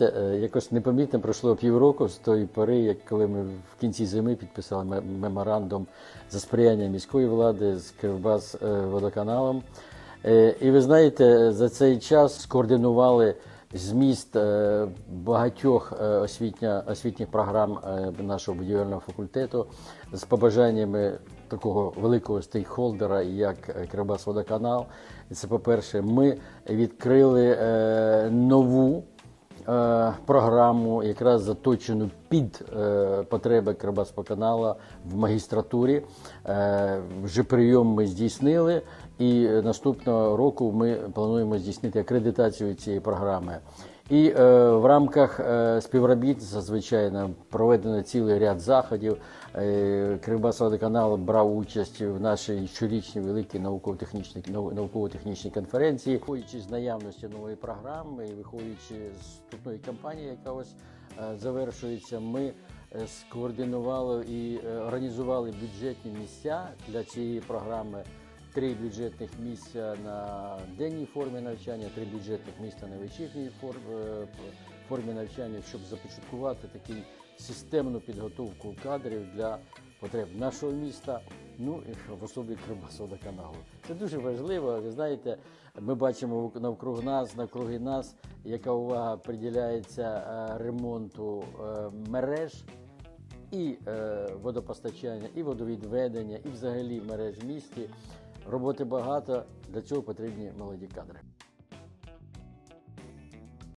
Е, Якось непомітно пройшло півроку з тої пори, як коли ми в кінці зими підписали меморандум за сприяння міської влади з Кривбас е, водоканалом. Е, І ви знаєте, за цей час скоординували зміст багатьох освітніх програм нашого будівельного факультету з побажаннями такого великого стейкхолдера, як Кривбас водоканал. Це, по-перше, ми відкрили нову програму, якраз заточену під е, потреби Кривбаспоканала в магістратурі. Е, вже прийом ми здійснили, і наступного року ми плануємо здійснити акредитацію цієї програми. І е, в рамках е, співробітництва, звичайно, проведено цілий ряд заходів. Е, Кривбасводоканал брав участь в нашій щорічній великій науково-технічній нау- науково-технічній конференції, виходячи з наявності нової програми виходячи з вступної кампанії, яка ось е, завершується, ми е, скоординували і е, організували бюджетні місця для цієї програми. Три бюджетних місця на денній формі навчання, три бюджетних місця на вечірній е, формі навчання, щоб започаткувати таку системну підготовку кадрів для потреб нашого міста, ну і в особі Кривбасводоканалу. Це дуже важливо. Ви знаєте, ми бачимо навкруг нас, навкруги нас, яка увага приділяється е, ремонту е, мереж і водопостачання, і водовідведення, і взагалі мереж в місті. Роботи багато, для цього потрібні молоді кадри.